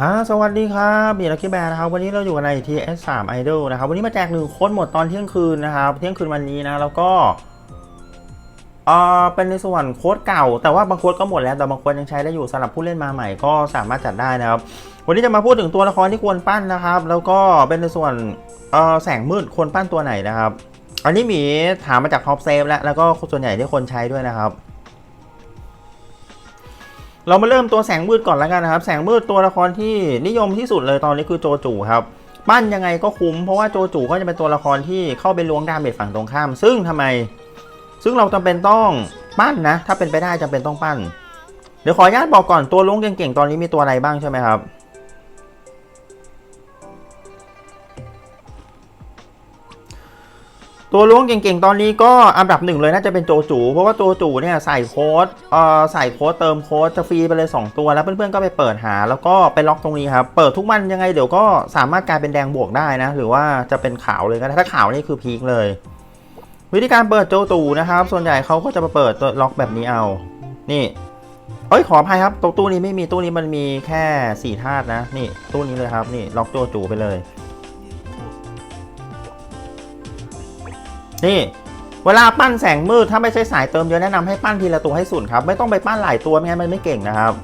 ฮะสวัสดีครับมีลักกี้แบร์นะครับ วันนี้เราอยู่กันใน TS3 Idol นะครับ วันนี้มาแจกหนึ่งโค้ดหมดตอนเที่ยงคืนนะครับ เที่ยงคืนวันนี้นะ แล้วก็เอ่อเป็นในส่วนโค้ดเก่า แต่ว่าบางโค้ดก็หมดแล้วแต่บางโค้ดยังใช้ได้อยู่สำหรับผู้เล่นมาใหม่ก็สามารถจัดได้นะครับ วันนี้จะมาพูดถึงตัวละครที่ควรปั้นนะครับ แล้วก็เป็นในส่วนเอ่อแสงมืดควรปั้นตัวไหนนะครับ อันนี้หมีถามมาจากท็อปเซฟแล้วแล้วก็ส่วนใหญ่ที่คนใช้ด้วยนะครับ เรามาเริ่มตัวแสงมืดก่อนแล้วกันนะครับ แสงมืดตัวละครที่นิยมที่สุดเลยตอนนี้คือโจจูครับปั้นยังไงก็คุ้มเพราะว่าโจจูก็จะเป็นตัวละครที่เข้าไปล้วงดาเมจฝั่งตรงข้าม ซึ่งทำไม ซึ่งเราจำเป็นต้องปั้นนะ ถ้าเป็นไปได้จำเป็นต้องปั้น เดี๋ยวขออนุญาตบอกก่อนตัวล้วงเก่งๆตอนนี้มีตัวอะไรบ้างใช่ไหมครับ ตัวล้วงเก่งๆ ตอนนี้ก็อันดับหนึ่งเลยน่าจะเป็นโจจู เพราะว่าโจจูเนี่ยใส่โค้ดเอ่อใส่โค้ดเติมโค้ดจะฟรีไปเลย 2 ตัว แล้วเพื่อนๆก็ไปเปิดหา แล้วก็ไปล็อกตรงนี้ครับ เปิดทุกวันยังไงเดี๋ยวก็สามารถกลายเป็นแดงบวกได้นะ หรือว่าจะเป็นขาวเลยก็ได้ถ้าขาวนี่คือพีคเลย วิธีการเปิดโจจูนะครับ ส่วนใหญ่เขาก็จะมาเปิดตัวล็อกแบบนี้เอา นี่เอ้ยขออภัยครับตตู้นี้ไม่มีตู้นี้มันมีแค่สี่ธาตุนะนี่ตู้นี้เลยครับนี่ล็อกโจจูไปเลย นี่ เวลาปั้นแสงมืดถ้าไม่ใช่สายเติมเยอะแนะนำให้ปั้นทีละตัวให้สุดครับ ไม่ต้องไปปั้นหลายตัวไม่งั้นมันไม่เก่งนะครับ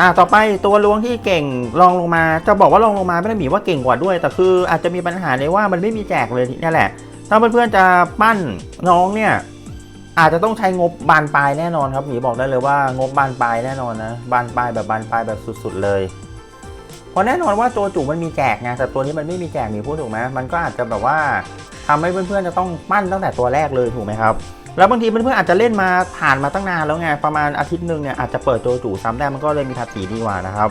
อ่าต่อไปตัวล้วงที่เก่งลองลงมา จะบอกว่าลองลงมาไม่ได้หมีว่าเก่งกว่าด้วย แต่คืออาจจะมีปัญหาในว่ามันไม่มีแจกเลยนี่แหละ ถ้าเพื่อนๆจะปั้นน้องเนี่ยอาจจะต้องใช้งบบานปลายแน่นอนครับหมีบอกได้เลยว่างบบานปลายแน่นอนนะบานปลายแบบบานปลายแบบสุดๆเลย เพราะแน่นอนว่าโจจูมันมีแจกไงแต่ตัวนี้มันไม่มีแจกมีพูดถูกไหมมันก็อาจจะแบบว่าทำให้เพื่อนๆจะต้องปั้นตั้งแต่ตัวแรกเลยถูกไหมครับแล้วบางทีเพื่อนๆอาจจะเล่นมาผ่านมาตั้งนานแล้วไงประมาณอาทิตย์หนึ่งเนี่ยอาจจะเปิดโจจูซ้ำได้มันก็เลยมีภาษีดีกว่านะครับ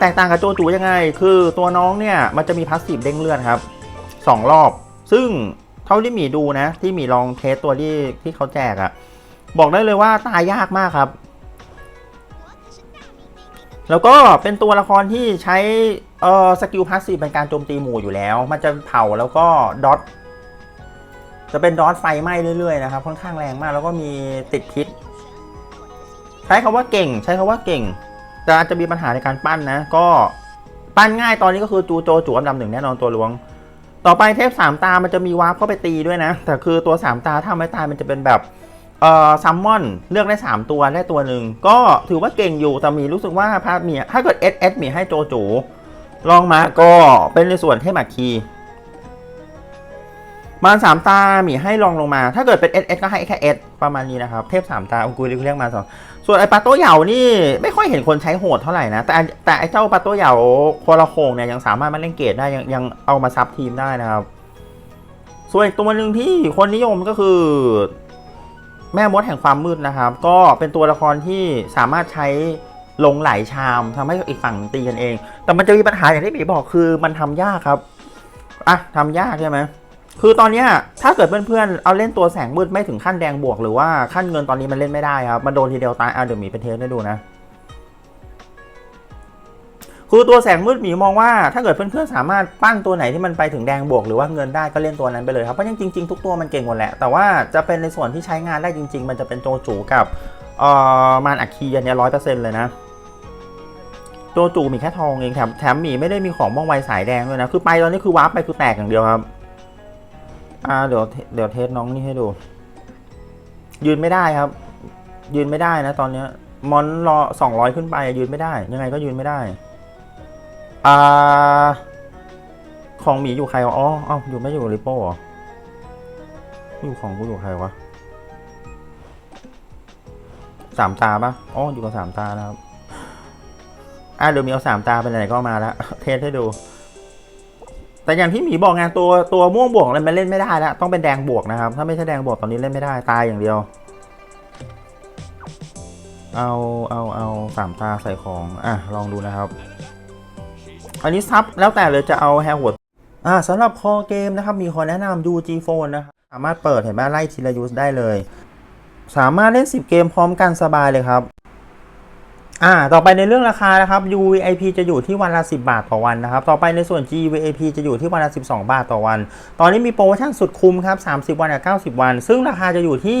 แตกต่างกับโจจูยังไง คือตัวน้องเนี่ยมันจะมีพาสซีฟเด้งเลือดครับสองรอบ ซึ่งเท่าที่หมีดูนะ ที่หมีลองเทสตัวที่ที่เขาแจกอะบอกได้เลยว่าตายยากมากครับ แล้วก็เป็นตัวละครที่ใช้เอ่อสกิลพาสซีฟเป็นการโจมตีหมู่อยู่แล้ว มันจะเผาแล้วก็ดอทจะเป็นดอทไฟไหม้เรื่อยๆนะครับค่อนข้างแรงมากแล้วก็มีติดพิษ ใช้คาว่าเก่ง ใช้คาว่าเก่งแต่อาจจะมีปัญหาในการปั้นนะ ก็ปั้นง่ายตอนนี้ก็คือจูโจจูอันดับหนึ่งแน่นอนตัวลวง ต่อไปเทพสามตามันจะมีวาร์ปเข้าไปตีด้วยนะ แต่คือตัวสามตาถ้าไม่ตายมันจะเป็นแบบ เอ่อซัมมอนเลือกได้ 3 ตัวได้ตัวหนึ่ง ก็ถือว่าเก่งอยู่ แต่มีรู้สึกว่าภาพมีถ้าเกิด S S มีให้โจจูลองมาก็เป็นในส่วนเทพอัคคีมาสามตามีให้ลองลงมา ถ้าเกิดเป็น S S ก็ให้แค่ S ประมาณนี้นะครับ เทพสามตาอุกุลิเรียกมาสองส่วนไอปาโต้เหยานี่ไม่ค่อยเห็นคนใช้โหดเท่าไหร่นะ แต่แต่ไอเจ้าปาโต้เหยาโคลาโคงเนี่ยยังสามารถมาเล่นเกตได้ยังยังเอามาซับทีมได้นะครับ ส่วนอีกตัวหนึ่งที่คนนิยมก็คือ แม่มดแห่งความมืดนะครับ ก็เป็นตัวละครที่สามารถใช้ลงหลายชามทำให้อีกฝั่งตีกันเอง แต่มันจะมีปัญหาอย่างที่บีบอกคือมันทำยากครับอะทำยากใช่ไหมคือตอนเนี้ยถ้าเกิดเพื่อนๆเอาเล่นตัวแสงมืดไม่ถึงขั้นแดงบวก หรือว่าขั้นเงินตอนนี้มันเล่นไม่ได้ครับมันโดนทีเดียวตายอะเดี๋ยวหมีเป็นเทสให้ดูนะ คือตัวแสงมืดหมีมองว่าถ้าเกิดเพื่อนๆสามารถปั้นตัวไหนที่มันไปถึงแดงบวกหรือว่าเงินได้ก็เล่นตัวนั้นไปเลยครับเพราะจริงๆ ทุกตัวมันเก่งหมดแหละ แต่ว่าจะเป็นในส่วนที่ใช้งานได้จริง ๆ มันจะเป็นโจจูกับเอ่อมานอัคคีอันเนี้ร้อยเปอร์เซ็นต์เลยนะโจจูมีแค่ทองเองแถมแถมหมีไม่ได้มีของม่องไวสายแดงด้วยนะคือไปตอนนี้คือวาร์ปไปคือแตกอย่างเดียวครับอ่าเดี๋ยวเดี๋ยวเทสน้องนี่ให้ดู ยืนไม่ได้ครับ ยืนไม่ได้นะ ตอนเนี้ยมอนรอสองร้อยขึ้นไปยืนไม่ได้ ยังไงก็ยืนไม่ได้ อ่า ของหมีอยู่ใครวะอ๋อเอ้าอยู่ไม่อยู่ริโป้เหรออยู่ของกูอยู่ใครวะสามตาปะอ๋ออยู่กับสามตานะครับ อะเดี๋ยวมีเอาสามตาไปไหนก็มาแล้ว เทสให้ดู แต่อย่างที่หมีบอกไงตัวตัวม่วงบวกอะไรมันเล่นไม่ได้แล้วต้องเป็นแดงบวกนะครับ ถ้าไม่ใช่แดงบวกตอนนี้เล่นไม่ได้ตายอย่างเดียว เอาเอาเอาสามตาใส่ของ อะลองดูนะครับ อันนี้ซับแล้วแต่เลยจะเอาแฮร์หัวอ่าสำหรับคอเกมนะครับ มีขอแนะนำดู G Phone นะครับสามารถเปิดเห็นไหมไล่ทีละยูสได้เลย สามารถเล่น 10 เกมพร้อมกันสบายเลยครับอ่า ต่อไปในเรื่องราคานะครับ UVIP จะอยู่ที่วันละ 10 บาทต่อวันนะครับ ต่อไปในส่วน GVIP จะอยู่ที่วันละ 12 บาทต่อวัน ตอนนี้มีโปรโมชั่นสุดคุ้มครับ 30 วันกับ90 วัน ซึ่งราคาจะอยู่ที่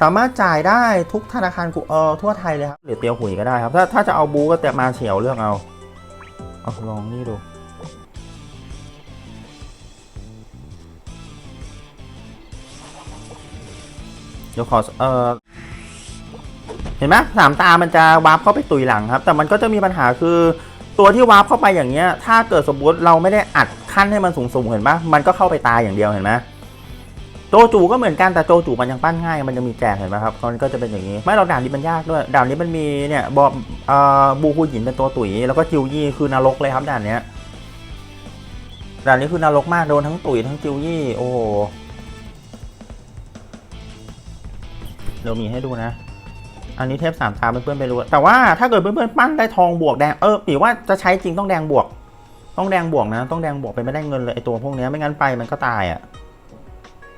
สามารถจ่ายได้ทุกธนาคารกูเออทั่วไทยเลยครับ หรือเตียวหุยก็ได้ครับ ถ้าถ้าจะเอาบูก็แต่มาเฉียวเลือกเอา เอาลองนี่ดู เดี๋ยวขอเออเห็นไหมสามตามันจะวาร์ปเข้าไปตุยหลังครับ แต่มันก็จะมีปัญหาคือตัวที่วาร์ปเข้าไปอย่างเงี้ย ถ้าเกิดสมมติเราไม่ได้อัดขั้นให้มันสูงๆเห็นปะมันก็เข้าไปตายอย่างเดียวเห็นไหม โจจูก็เหมือนกันแต่โจจูมันยังปั้นง่ายมันยังมีแจกเห็นไหมครับมันก็จะเป็นอย่างนี้ ไม่เราด่านนี้มันยากด้วยด่านนี้มันมีเนี่ยบอเอ่อบูคูหินเป็นตัวตุ๋ยแล้วก็จิวยี่คือนรกเลยครับด่านเนี้ยด่านนี้คือนรกมากโดนทั้งตุ๋ยทั้งจิวยี่โอ้โหเดี๋ยวมีให้ดูนะ อันนี้เทพสามตาเพื่อนๆไปรู้แต่ว่าถ้าเกิดเพื่อนๆปั้นได้ทองบวกแดงเออปีว่าจะใช้จริงต้องแดงบวก ต้องแดงบวกนะ ต้องแดงบวกไปไม่ได้เงินเลยไอตัวพวกนี้ไม่งั้นไปมันก็ตายอะ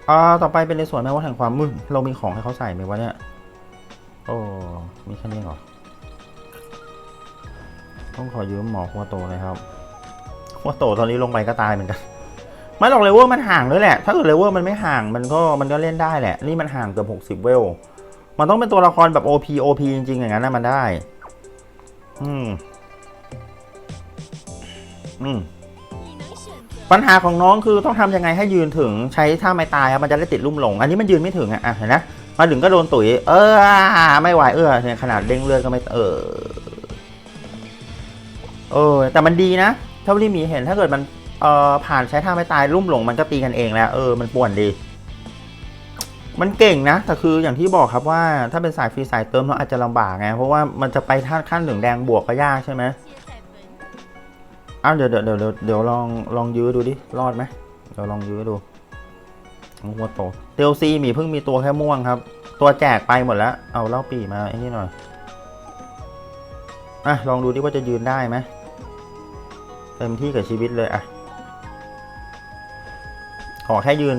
อ่าต่อไปเป็นในส่วนแม่ว่าแห่งความมืดเรามีของให้เขาใส่ไหมวะเนี่ย โอ้ มีแค่นี้เหรอ ต้องขอยืมหมอหัวโตเลยครับหัวโตตอนนี้ลงไปก็ตายเหมือนกันไม่หรอกเลเวลมันห่างด้วยแหละ ถ้าเกิดเลเวลมันไม่ห่างมันก็มันก็เล่นได้แหละ นี่มันห่างเกือบหกสิบเวล มันต้องเป็นตัวละครแบบ OP OP จริงๆ อย่างนั้นนะมันได้ อืม อืม ปัญหาของน้องคือต้องทำยังไงให้ยืนถึงใช้ท่าไม้ตายครับมันจะได้ติดลุ่มหลง อันนี้มันยืนไม่ถึงอะเห็นนะมาถึงก็โดนตุ๋ย เออไม่ไหวเออเนี่ยขนาดเด้งเลือดก็ไม่เออเออแต่มันดีนะเท่าที่มีเห็นถ้าเกิดมันเอ่อผ่านใช้ท่าไม้ตายลุ่มหลงมันก็ตีกันเองแล้วเออมันป่วนดี มันเก่งนะแต่คืออย่างที่บอกครับว่าถ้าเป็นสายฟรีสายเติมเราอาจจะลำบากไงเพราะว่ามันจะไปท่าขั้นหนึ่งแดงบวกก็ยากใช่ไหม อ้าวเดี๋ยวเดี๋ยวเดี๋ยวเดี๋ยวลองลองยื้อดูดิ รอดไหมเดี๋ยวลองยื้อดูของหัวโตเตลซีมีเพิ่งมีตัวแค่ม่วงครับ ตัวแจกไปหมดแล้ว เอาเล่าปีมาไอ้นี่หน่อย อะ ลองดูดิว่าจะยืนได้ไหมเต็มที่กับชีวิตเลยอะ ขอแค่ยืน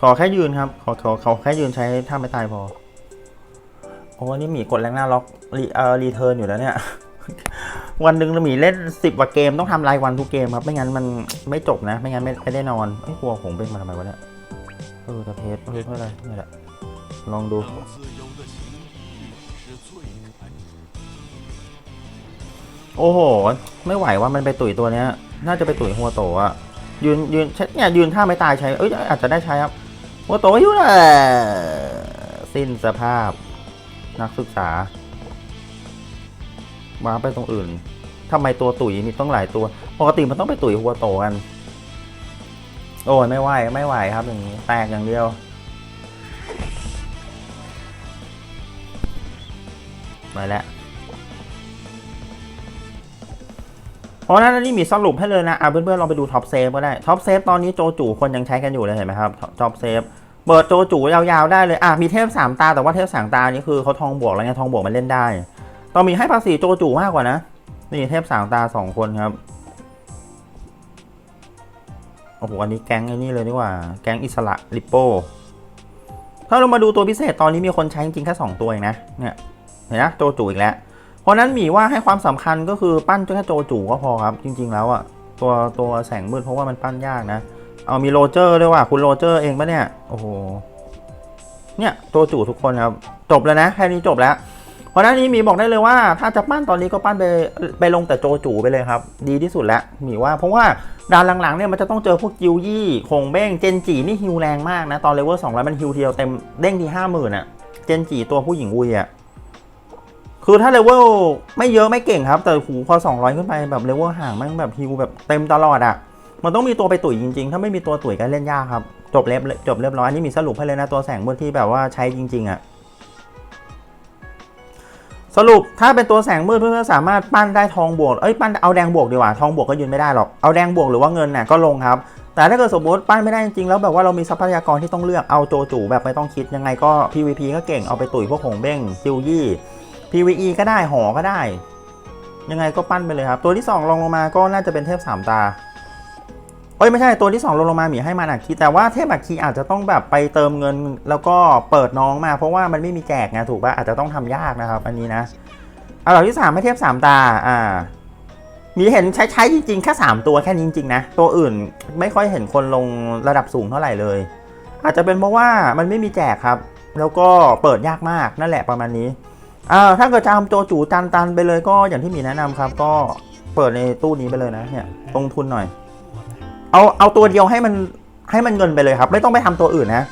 ขอแค่ยืนครับ ขอขอขอแค่ยืนใช้ท่าไม่ตายพอ โอ้นี่หมีกดแรงหน้าล็อกรีเอ่อรีเทิร์นอยู่แล้วเนี่ย วันหนึ่งเรามีเล่นสิบกว่าเกมต้องทำรายวันทุกเกมครับ ไม่งั้นมันไม่จบนะ ไม่งั้นไม่ไมได้นอนไอ้กลัวผมเป็นมาทำไมวะเนี่ยเออตะเพชรเอออะไรนี่แหละลองดูโอ้โห ไม่ไหวว่ามันไปตุ๋ยตัวเนี้ย น่าจะไปตุ๋ยหัวโตอะยืนยืนเนี่ยยืนท่าไม่ตายใช้เอ้ยอาจจะได้ใช้ครับหัวโตอยู่เลยสิ้นสภาพนักศึกษา ว้าไปตรงอื่นทำไมตัวตุ๋ยมีต้องหลายตัว ปกติมันต้องไปตุ๋ยหัวโตกัน โอ้ยไม่ไหวไม่ไหวครับอย่างนี้ แตกอย่างเดียวไปแล้วเพราะนั้นนนี่มีสรุปให้เลยนะอะเพื่อนๆลองไปดูท็อปเซฟก็ได้ท็อปเซฟตอนนี้โจจูคนยังใช้กันอยู่เลยเห็นไหมครับท็อปเซฟเปิดโจจูยาวๆได้เลยอะมีเทพสามตาแต่ว่าเทพสามตานี่คือเขาทองบวกแล้วไงทองบวกมันเล่นได้ ต้องมีให้ภาษีโจจูมากกว่านะ นี่เทพสามตาสองคนครับ โอ้โห อันนี้แก๊งไอ้นี่เลยดีกว่า แก๊งอิสระลิปโป้ ถ้าเรามาดูตัวพิเศษตอนนี้มีคนใช้จริงแค่สองตัวเองนะ เนี่ย เห็นนะโจจูอีกแล้ว เพราะนั้นหมีว่าให้ความสำคัญก็คือปั้นแค่โจจูก็พอครับ จริง ๆ แล้วอะตัวตัวแสงมืดเพราะว่ามันปั้นยากนะ เอามีโรเจอร์ด้วยว่ะคุณโรเจอร์เองปะเนี่ย โอ้โห เนี่ยโจจูทุกคนครับ จบแล้วนะ แค่นี้จบแล้ว เพราะนั้นนี้มีบอกได้เลยว่า ถ้าจะปั้นตอนนี้ก็ปั้นไปไปลงแต่โจจูไปเลยครับ ดีที่สุดแล้วมีว่าเพราะว่าดานหลังๆเนี่ยมันจะต้องเจอพวกจิวยี่คงเบ้งเจนจีนี่ฮิวแรงมากนะ ตอนเลเวลสองร้อยมันฮิวเทียวเต็มเด้งที่ห้าหมื่นอะเจนจีตัวผู้หญิงวุยอะคือถ้าเลเวลไม่เยอะไม่เก่งครับ แต่หูพอ 200 ขึ้นไปแบบเลเวลห่างมันแบบฮิวแบบเต็มตลอดอะ่ะ มันต้องมีตัวไปตุ๋ยจริงๆ ถ้าไม่มีตัวตุ๋ยก็เล่นยากครับ จบเล็บจบเรียบร้อยอันนี้มีสรุปให้เลยนะตัวแสงมืดที่แบบว่าใช้จริง ๆอะ่ะ สรุปถ้าเป็นตัวแสงมืดเพื่อนๆสามารถปั้นได้ทองบวกเอ้ยปั้นเอาแดงบวกดีกว่าทองบวกก็ยืนไม่ได้หรอกเอาแดงบวกหรือว่าเงินน่ะก็ลงครับแต่ถ้าเกิดสมมติปั้นไม่ได้จริงๆแล้วแบบว่าเรามีทรัพยากรที่ต้องเลือกเอาโจจูแบบไม่ต้องคิดยังไงก็ PVP ก็เก่งเอาไปตุ๋ยพวกหงเบ้งซิลยี่ PVE ก็ได้หอก็ได้ ยังไงก็ปั้นไปเลยครับ ตัวที่ 2ลงลงมาก็น่าจะเป็นเทพสามตา เอ้ยไม่ใช่ตัวที่2ลงลงมาหมีให้มาอักคีแต่ว่าเทพอักคีอาจจะต้องแบบไปเติมเงินแล้วก็เปิดน้องมา เพราะว่ามันไม่มีแจกไงถูกป่ะอาจจะต้องทำยากนะครับอันนี้นะเอันดับที่3ให้เทพสามตาอ่ามีเห็นใช้ใช้จริงๆแค่3ตัวแค่นี้จริงๆนะตัวอื่นไม่ค่อยเห็นคนลงระดับสูงเท่าไหร่เลย อาจจะเป็นเพราะว่ามันไม่มีแจกครับ แล้วก็เปิดยากมากนั่นแหละประมาณนี้อ่าถ้าเกิดจะทำโจจูตันตันๆไปเลยก็อย่างที่มีแนะนำครับ ก็เปิดในตู้นี้ไปเลยนะเนี่ยลงทุนหน่อย เอาเอาตัวเดียวให้มันให้มันเงินไปเลยครับ ไม่ต้องไปทำตัวอื่นนะ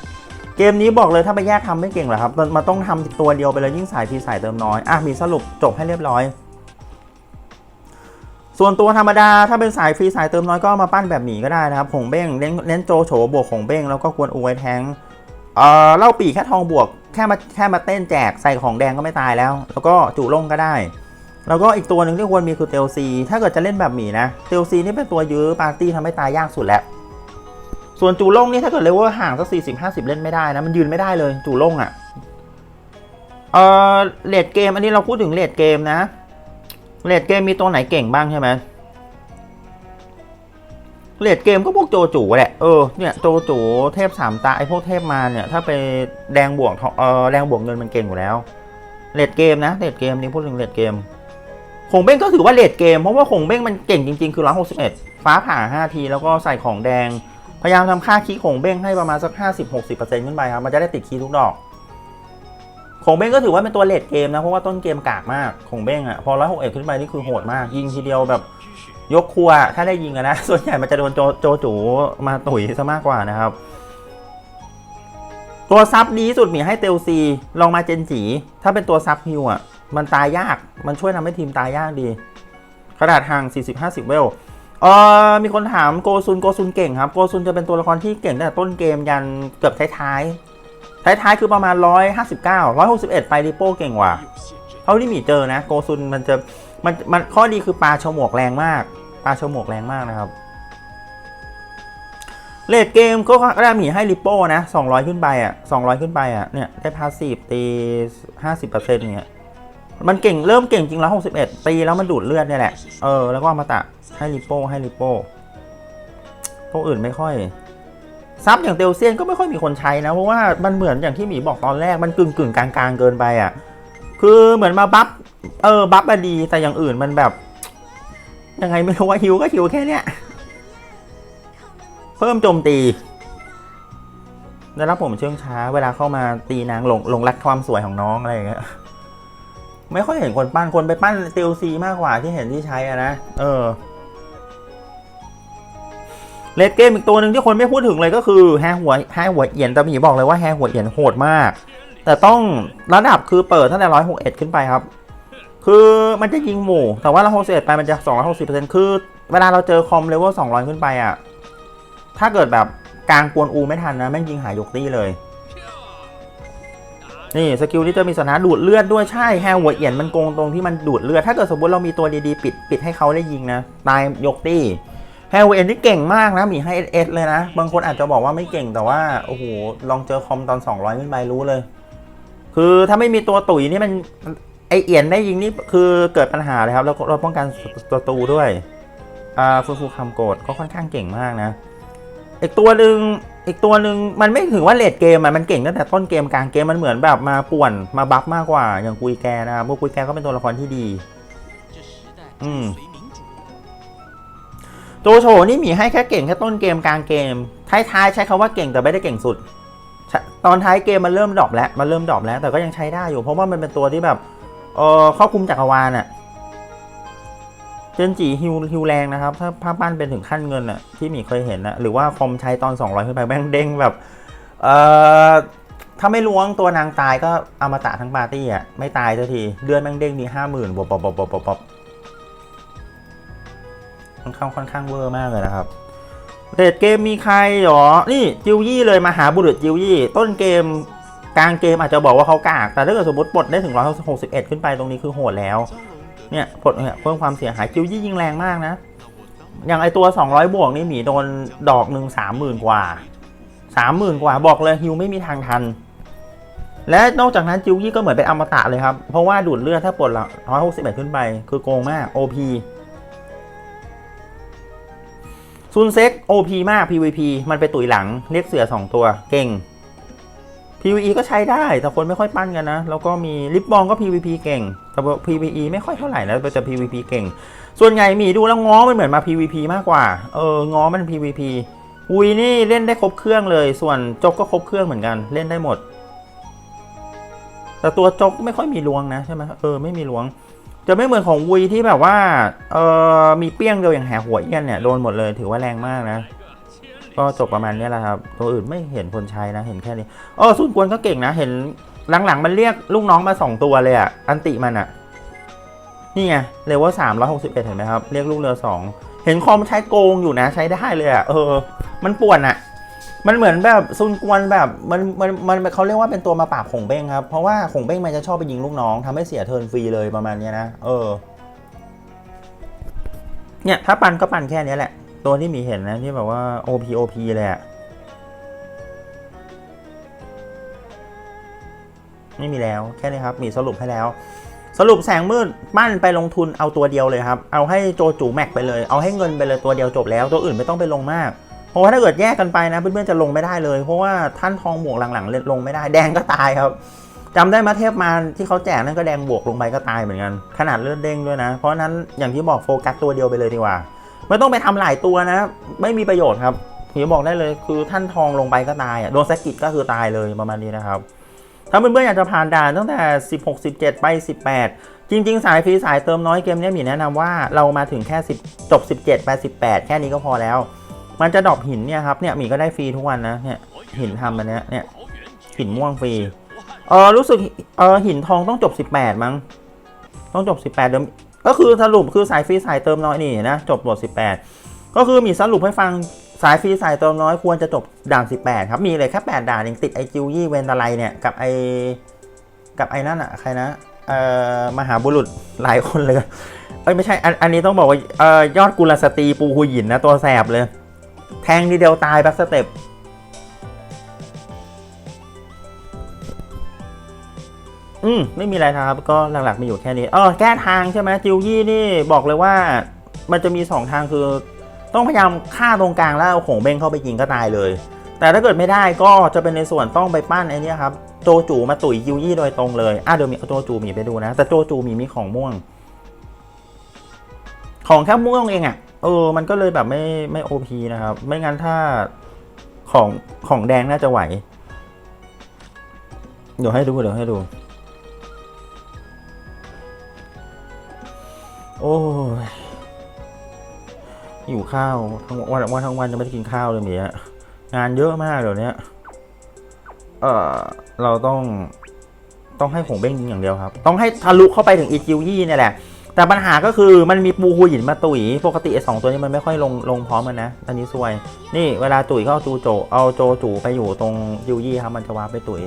เกมนี้บอกเลยถ้าไปแยกทำไม่เก่งหรอกครับมันต้องทำตัวเดียวไปเลยยิ่งสายพีสายเติมน้อยอะมีสรุปจบให้เรียบร้อย ส่วนตัวธรรมดาถ้าเป็นสายฟรีสายเติมน้อยก็มาปั้นแบบหมีก็ได้นะครับหงเบ้งเน้นเน้นโจโฉบวกหงเบ้งแล้วก็ควรอวยแทงเอ่อเล่าปีแค่ทองบวกแค่มาแค่มาเต้นแจกใส่ของแดงก็ไม่ตายแล้ว แล้วก็จุลงก็ได้ แล้วก็อีกตัวหนึ่งที่ควรมีคือเตลซี ถ้าเกิดจะเล่นแบบหมีนะ เตลซีนี่เป็นตัวยื้อปาร์ตี้ทำให้ตายยากสุดแล้ว ส่วนจูล่งนี่ถ้าเกิดเลเวลห่างสักสี่สิบห้าสิบเล่นไม่ได้นะ มันยืนไม่ได้เลยจูล่งอะ่ะ เออเลดเกม อันนี้เราพูดถึงเลดเกมนะเลดเกมมีตัวไหนเก่งบ้างใช่ไหมเลดเกมก็พวกโจจูแหละ เออ เนี่ยโจจูเทพสามตาไอพวกเทพมาเนี่ย ถ้าไปแดงบวกเออแดงบวกเงินมันเก่งอยู่แล้วเลดเกมนะเลดเกมนี่พูดถึงเลดเกม คงเบ้งก็ถือว่าเลดเกม เพราะว่าคงเบ้งมันเก่งจริงๆ คือร้อยหกสิบเอ็ดฟ้าผ่าห้าทีแล้วก็ใส่ของแดง พยายามทำค่าคีย์ของเบ้งให้ประมาณสัก50-60%ขึ้นไปครับ มันจะได้ติดคีย์ทุกดอกของเบ้งก็ถือว่าเป็นตัวเลดเกมนะ เพราะว่าต้นเกมกากมากของเบ้งอะพอ161ขึ้นไปนี่คือโหดมาก ยิงทีเดียวแบบยกครัวถ้าได้ยิงอะนะ ส่วนใหญ่มันจะโดนโจโจจูมาตุ๋ยซะมากกว่านะครับ ตัวซับดีสุดมีให้เตลซีลองมาเจนจีถ้าเป็นตัวซับฮิวอะ มันตายยาก มันช่วยทำให้ทีมตายยากดี ขนาดห่าง 40-50 เวลเอ่อมีคนถามโกซุนโกซุนเก่งครับ โกซุนจะเป็นตัวละครที่เก่งตั้งแต่ต้นเกมยันเกือบท้ายท้ายท้ายท้ายคือประมาณ 159 161 ไปริโป้เก่งกว่า เท่าที่มีเจอนะ โกซุนมันจะมันมันข้อดีคือปลาชมวกแรงมาก ปลาชมวกแรงมากนะครับเลดเกมก็กระดามีให้ริปโป้นะ 200 ขึ้นไปอะ 200 ขึ้นไปอะ เนี่ย ได้พาสซีฟตี 50%เนี่ย มันเก่งเริ่มเก่งจริงแล้ว61ตีแล้วมันดูดเลือดเนี่ยแหละ เออ แล้วก็มาตะให้ริโป้ให้ริโป้ตัวอื่นไม่ค่อย ซับอย่างเตลเซียนก็ไม่ค่อยมีคนใช้นะ เพราะว่ามันเหมือนอย่างที่หมีบอกตอนแรกมันกึ่งกึ่งๆกลางเกินไปอะ คือเหมือนมาบัฟ เออ บัฟมาดี แต่อย่างอื่นมันแบบ ยังไงไม่รู้ว่าฮิวก็ฮิวแค่เนี้ย เพิ่มโจมตีได้รับผมเชื่องช้า เวลาเข้ามาตีนางหลงหลงรักความสวยของน้องอะไรอย่างเงี้ย ไม่ค่อยเห็นคนปั้นคนไปปั้นเตลซีมากกว่าที่เห็นที่ใช้อะนะ เออเลดเกมอีกตัวหนึ่งที่คนไม่พูดถึงเลยก็คือแฮหัวแฮหัวเอียนแต่มีบอกเลยว่าแฮหัวเอียนโหดมาก แต่ต้องระดับคือเปิดตั้งแต่ร้อยหกเอ็ดขึ้นไปครับ คือมันจะยิงหมู่ แต่ว่าเราหกสิบเอ็ดไปมันจะสองร้อยหกสิบเปอร์เซ็นต์คือ เวลาเราเจอคอมเลเวลสองร้อยขึ้นไปอะ ถ้าเกิดแบบกลางกวนอูไม่ทันนะแม่งยิงหายยกตี้เลย นี่สกิลที่จะมีสถานะดูดเลือดด้วยใช่แฮร์หัวเอียนมันโกงตรงที่มันดูดเลือด ถ้าเกิดสมมติเรามีตัวดีๆ ปิดปิดให้เขาได้ยิงนะ ตายยกตี้แฮร์หัวเอียนนี่เก่งมากนะมีให้เอสเลยนะ บางคนอาจจะบอกว่าไม่เก่งแต่ว่า โอ้โห ลองเจอคอมตอน 200ขึ้นไปรู้เลย คือถ้าไม่มีตัวตุ๋ยนี่มันไอเอียนได้ยิงนี่คือเกิดปัญหาเลยครับแล้วเราป้องกันศัตรูด้วยอ่าฟูฟูคำโกดก็ค่อนข้างเก่งมากนะ อีกตัวหนึ่งอีกตัวหนึ่งมันไม่ถึงว่าเลดเกมอะมันเก่งตั้งแต่ต้นเกมกลางเกมมันเหมือนแบบมาป่วนมาบัฟมากกว่าอย่างกุยแกนะครับพวกกุยแกก็เป็นตัวละครที่ดี อืมโจโฉนี่มีให้แค่เก่งแค่ต้นเกมกลางเกม ท้ายๆใช้คาว่าเก่งแต่ไม่ได้เก่งสุด ตอนท้ายเกมมันเริ่มดรอปแล้วมันเริ่มดรอปแล้วแต่ก็ยังใช้ได้อยู่ เพราะว่ามันเป็นตัวที่แบบเออครอบคลุมจักรวาลอะเจนจีฮิวฮิวแรงนะครับ ถ้าภาพปั้นเป็นถึงขั้นเงินอะที่มีเคยเห็นนะหรือว่าคอมใช้ตอน 200ขึ้นไปแม่งเด้งแบบเอ่อถ้าไม่ล้วงตัวนางตายก็อมตะทั้งปาร์ตี้อะไม่ตายสักทีเดือนแม่งเด้งมีห้าหมื่นบบบบบบบบค่อนข้างค่อนข้างเวอร์มากเลยนะครับเรดเกมมีใครหรอ นี่จิวยี่เลยมาหาบุรุษจิวยี่ ต้นเกมกลางเกมอาจจะบอกว่าเขากาก แต่ถ้าเกิดสมมติปลดได้ถึง 161 ขึ้นไปตรงนี้คือโหดแล้ว เนี่ยปลเนี่ยเพิ่มความเสียหายจิวยี่ยิงแรงมากนะ อย่างไอตัว 200 บวกนี่หมีโดนดอกหนึ่งสามหมื่นกว่าสามหมื่นกว่าบอกเลยฮิวไม่มีทางทัน และนอกจากนั้นจิวยี่ก็เหมือนเป็นอมตะเลยครับ เพราะว่าดูดเลือดถ้าปลดละ161ขึ้นไป คือโกงมาก OP ซุนเซ็ก OP มาก PVP มันไปตุ๋ยหลังเรียกเสือ 2 ตัวเก่ง PVE ก็ใช้ได้ แต่คนไม่ค่อยปั้นกันนะ แล้วก็มีลิปบองก็ PVP เก่ง แต่ PVE ไม่ค่อยเท่าไหร่นะแต่ PVP เก่ง ส่วนใหญ่มีดูแล้วง้อมันเหมือนมา PVP มากกว่า เออง้อมัน PVP วุยนี่เล่นได้ครบเครื่องเลย ส่วนจกก็ครบเครื่องเหมือนกันเล่นได้หมด แต่ตัวจกไม่ค่อยมีลวงนะใช่ไหมเออไม่มีลวง จะไม่เหมือนของวุยที่แบบว่าเออมีเปี้ยงเดียวอย่างแหหัวเอี้ยนเนี่ยโดนหมดเลยถือว่าแรงมากนะก็จบประมาณนี้แหละครับ ตัวอื่นไม่เห็นคนใช้นะ เห็นแค่นี้อ๋อสุนกวนก็เก่งนะ เห็น หลังๆ มันเรียกลูกน้องมาสองตัวเลยอะอันติมันอะนี่ไงเลเวลสามร้อยหกสิบเอ็ดเห็นไหมครับ เรียกลูกเรือสองเห็นคอมใช้โกงอยู่นะ ใช้ได้เลยอะเออ มันป่วนอะมันเหมือนแบบซุนกวนแบบมันมันมันเขาเรียกว่าเป็นตัวมาปราบขงเบ้งครับ เพราะว่าขงเบ้งมันจะชอบไปยิงลูกน้องทำให้เสียเทิร์นฟรีเลยประมาณนี้นะเออ เนี่ยถ้าปันก็ปันแค่นี้แหละ ตัวที่มีเห็นนะที่แบบว่า OP OP เลยอะ ไม่มีแล้วแค่นี้ครับ มีสรุปให้แล้ว สรุปแสงมืดปั้นไปลงทุนเอาตัวเดียวเลยครับ เอาให้โจจูแม็กไปเลย เอาให้เงินไปเลยตัวเดียวจบแล้ว ตัวอื่นไม่ต้องไปลงมาก เพราะว่าถ้าเกิดแยกกันไปนะเพื่อนๆจะลงไม่ได้เลย เพราะว่าท่านทองบวกหลังๆเล่นลงไม่ได้แดงก็ตายครับจำได้มาเทพมาที่เขาแจกนั่นก็แดงบวกลงไปก็ตายเหมือนกัน ขนาดเลือดเด้งด้วยนะ เพราะนั้นอย่างที่บอกโฟกัสตัวเดียวไปเลยดีกว่า ไม่ต้องไปทำหลายตัวนะ ไม่มีประโยชน์ครับผมบอกได้เลยคือท่านทองลงไปก็ตายอะโดนสะกิดก็คือตายเลยประมาณนี้นะครับ ถ้าเพื่อนๆอยากจะผ่านด่านตั้งแต่ 16 17 ไป 18 จริง ๆ สายฟรีสายเติมน้อยเกมนี้มีแนะนำว่าเรามาถึงแค่ 10 จบ 17 ไป 18 แค่นี้ก็พอแล้ว มันจะดรอปหินเนี่ยครับเนี่ยมีก็ได้ฟรีทุกวันนะเนี่ยหินทำอันเนี้ยเนี่ยหินม่วงฟรีเออรู้สึกเออหินทองต้องจบ 18 มั้งต้องจบ 18 เดี๋ยวก็คือสรุปคือสายฟรีสายเติมน้อยนี่นะจบบท18 ก็คือมีสรุปให้ฟัง สายฟรีสายเติมน้อยควรจะจบด่าน 18 ครับ มีเลยแค่8ด่านเองติดไอจิวยี่เวนตาไลเนี่ย กับไอกับไอนั่นอะใครนะเอ่อมหาบุรุษหลายคนเลยเอ้ยไม่ใช่อันอันนี้ต้องบอกว่าเอ่อยอดกุลสตรีปูหุยินนะ ตัวแสบเลย แทงทีเดียวตายแบ็กสเต็ปอืมไม่มีอะไรครับ ก็หลักๆมีอยู่แค่นี้เออแก้ทางใช่ไหมจิวยี่นี่บอกเลยว่า มันจะมีสองทางคือ ต้องพยายามฆ่าตรงกลางแล้วเอาของเบ้งเข้าไปยิงก็ตายเลย แต่ถ้าเกิดไม่ได้ก็จะเป็นในส่วนต้องไปปั้นไอ้นี่ครับโจจูมาตุ๋ยจิวยี่โดยตรงเลยอะเดี๋ยวมีเอาโจจูมีไปดูนะ แต่โจจูมีมีของม่วง ของแค่ม่วงเองอะ่ะเออ มันก็เลยแบบไม่ไม่โอพีนะครับ ไม่งั้นถ้าของของแดงน่าจะไหว เดี๋ยวให้ดูเดี๋ยวให้ดู โอ้ย หิวข้าวทั้งวันวันทั้งวันจะไม่ได้กินข้าวเลยเมียงานเยอะมากเดี๋ยวนี้เออเราต้องต้องให้ผงเบ้งยิงอย่างเดียวครับ ต้องให้ทะลุเข้าไปถึงอีจิวยี่เนี่ยแหละ แต่ปัญหาก็คือมันมีปูหูหินมาตุ๋ย ปกติสองตัวนี้มันไม่ค่อยลงลงพร้อมกันนะ อันนี้ซวย นี่เวลาตุ๋ยก็เอาจูโจ เอาโจจูไปอยู่ตรงจิวยี่ครับ มันจะวาร์ปไปตุ๋ย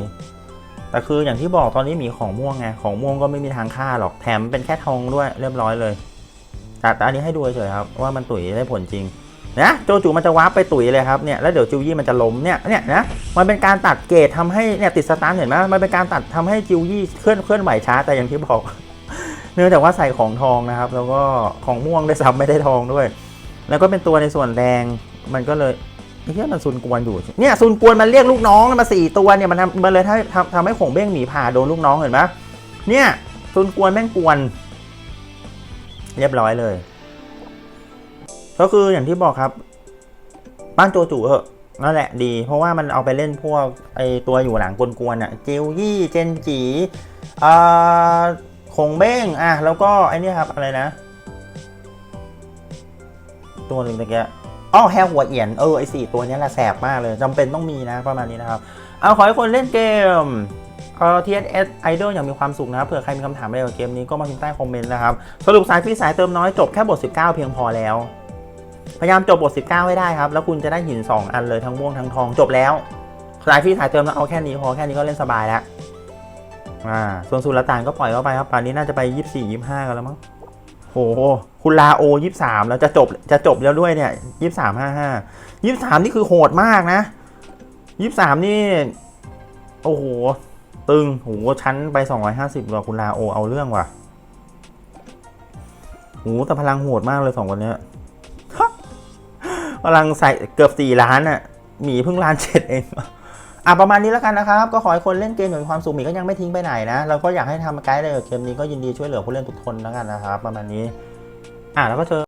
แต่คืออย่างที่บอกตอนนี้มีของม่วงไง ของม่วงก็ไม่มีทางฆ่าหรอก แถมเป็นแค่ทองด้วยเรียบร้อยเลย แต่แต่อันนี้ให้ดูเฉยครับว่ามันตุ๋ยได้ผลจริงนะโจจูมันจะวาร์ปไปตุ๋ยเลยครับเนี่ยแล้วเดี๋ยวจิวยี่มันจะล้มเนี่ยเนี่ยนะมันเป็นการตัดเกรดทำให้เนี่ยติดสตาร์เห็นไหมมันเป็นการตัดทำให้จิวยี่เคลื่อนเคลื่อนไหวช้าแต่อย่างที่บอก เนื่องจากว่าใส่ของทองนะครับ แล้วก็ของม่วงได้วยซ้ำไม่ได้ทองด้วย แล้วก็เป็นตัวในส่วนแดงมันก็เลยไอ้เหี้ยมันซุนกวนอยู่เนี่ยซุนกวนมันเรียกลูกน้องมาสี่ตัวเนี่ยมันทำมันเลยทำทำให้ขงเบ้งหมีผ่าโดนลูกน้องเห็นไหมเนี่ยซุนกวนแม่งกวน เรียบร้อยเลย ก็คืออย่างที่บอกครับบ้านโจจูเหอะนั่นแหละดี เพราะว่ามันเอาไปเล่นพวกไอตัวอยู่หลังกลวนๆอะจิวยี่เจนจีอ่าคงเบ้งอะแล้วก็ไอนี่ครับอะไรนะ ตัวหนึ่งตะเกียอ้อแฮร์หัวเอียนเออไอสี่ตัวนี้แหละแสบมากเลยจำเป็นต้องมีนะประมาณนี้นะครับ เอาขอให้คนเล่นเกม TSS Idol อย่างมีความสุขนะครับเผื่อใครมีคำถามอะไรเกี่ยวกับเกมนี้ก็มาพิมพ์ใต้คอมเมนต์นะครับสรุปสายฟรีสายเติมน้อยจบแค่บท 19 เพียงพอแล้ว พยายามจบบท 19 ให้ได้ครับ แล้วคุณจะได้หิน 2 อันเลยทั้งม่วงทั้งทองจบแล้ว สายฟรีสายเติมแล้วเอาแค่นี้พอแค่นี้ก็เล่นสบายแล้วอ่าส่วนสุลต่านก็ปล่อยเข้าไปครับป่านนี้น่าจะไป 24 25 กันแล้วมั้งโหคุณลาโอ 23 แล้วจะจบจะจบแล้วด้วยเนี่ย 23 55 23 นี่คือโหดมากนะ 23 นี่ โอ้โห ตึงโหชั้นไป 250กว่าคุณลาโอเอาเรื่องว่ะโหแต่พลังโหดมากเลยสองคนเนี้ยพลังใส่เกือบ4ล้านอะหมีเพิ่งล้านเจ็ดเองอะประมาณนี้แล้วกันนะครับ ก็ขอให้คนเล่นเกมอย่างมีความสุขหมีก็ยังไม่ทิ้งไปไหนนะเราก็อยากให้ทำไกด์เลยกับเกมนี้ก็ยินดีช่วยเหลือผู้เล่นทุกคนแล้วกันนะครับ ประมาณนี้ อะแล้วก็เจอ